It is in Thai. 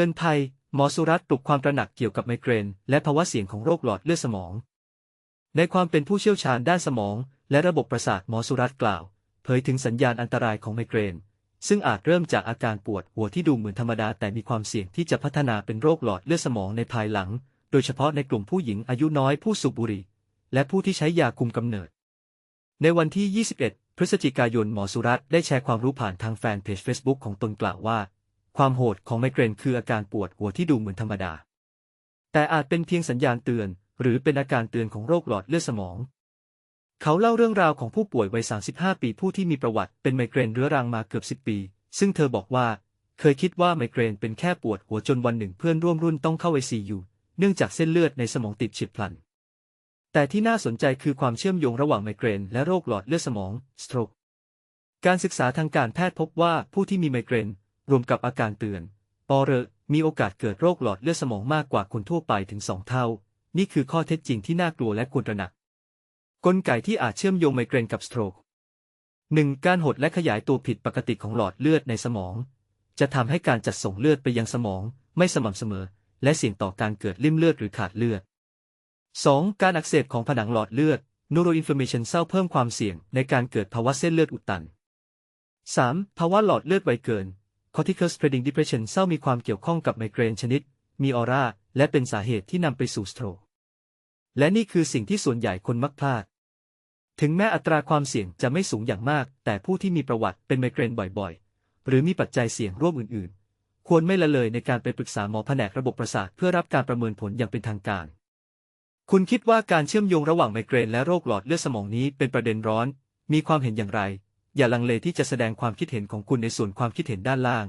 ตือนภัย หมอสุรัตน์ปลุกความตระหนักเกี่ยวกับไมเกรน และภาวะเสี่ยงของโรคหลอดเลือดสมอง ในความเป็นผู้เชี่ยวชาญด้านสมอง และระบบประสาทหมอสุรัตน์กล่าว เผยถึงสัญญาณอันตรายของไมเกรน ซึ่งอาจเริ่มจากอาการปวดหัวที่ดูเหมือนธรรมดาแต่มีความเสี่ยงที่จะพัฒนาเป็นโรคหลอดเลือดสมองในภายหลัง โดยเฉพาะในกลุ่มผู้หญิงอายุน้อยผู้สูบบุหรี่และผู้ที่ใช้ยาคุมกำเนิด ในวันที่ 21 พฤศจิกายนหมอสุรัตน์ได้แชร์ความรู้ผ่านทางแฟนเพจ Facebook ของตนกล่าวว่า ความโหดของไมเกรนคืออาการปวดหัวที่ดูเหมือนธรรมดา แต่อาจเป็นเพียงสัญญาณเตือน หรือเป็นอาการเตือนของโรคหลอดเลือดสมอง เขาเล่าเรื่องราวของผู้ป่วยวัย 35 ปีผู้ที่มีประวัติเป็นไมเกรนเรื้อรังมาเกือบ 10 ปี ซึ่งเธอบอกว่า เคยคิดว่าไมเกรนเป็นแค่ปวดหัวจนวันหนึ่งเพื่อนร่วมรุ่นต้องเข้าไอซียูเนื่องจากเส้นเลือดในสมองติดฉีดพลัน แต่ที่น่าสนใจคือความเชื่อมโยงระหว่างไมเกรนและโรคหลอดเลือดสมอง stroke การศึกษาทางการแพทย์พบว่าผู้ที่มีไมเกรน รวมกับอาการเตือนปอเรอมีโอกาสเกิดโรคหลอดเลือดสมองมากกว่าคนทั่วไปถึงสองเท่า นี่คือข้อเท็จจริงที่น่ากลัวและควรตระหนัก กลไกที่อาจเชื่อมโยงไมเกรนกับสโตรก 1. การหดและขยายตัวผิดปกติของหลอดเลือดในสมอง จะทำให้การจัดส่งเลือดไปยังสมองไม่สม่ำเสมอ และเสี่ยงต่อการเกิดลิ่มเลือดหรือขาดเลือด 2. การอักเสบของผนังหลอดเลือด neuroinflammation เศร้าเพิ่มความเสี่ยงในการเกิดภาวะเส้นเลือดอุดตัน 3. ภาวะหลอดเลือดไวเกิน cortical spreading depression เศร้ามีความเกี่ยวข้องกับไมเกรนชนิด มีออร่า และเป็นสาเหตุที่นำไปสู่สโตรกและนี่คือสิ่งที่ส่วนใหญ่คนมักพลาด ถึงแม้อัตราความเสี่ยงจะไม่สูงอย่างมาก แต่ผู้ที่มีประวัติเป็นไมเกรนบ่อยๆ หรือมีปัจจัยเสี่ยงร่วมอื่นๆ ควรไม่ละเลยในการไปปรึกษาหมอแผนกระบบประสาทเพื่อรับการประเมินผลอย่างเป็นทางการ คุณคิดว่าการเชื่อมโยงระหว่างไมเกรนและโรคหลอดเลือดสมองนี้เป็นประเด็นร้อน มีความเห็นอย่างไร อย่าลังเลที่จะแสดงความคิดเห็นของคุณในส่วนความคิดเห็นด้านล่าง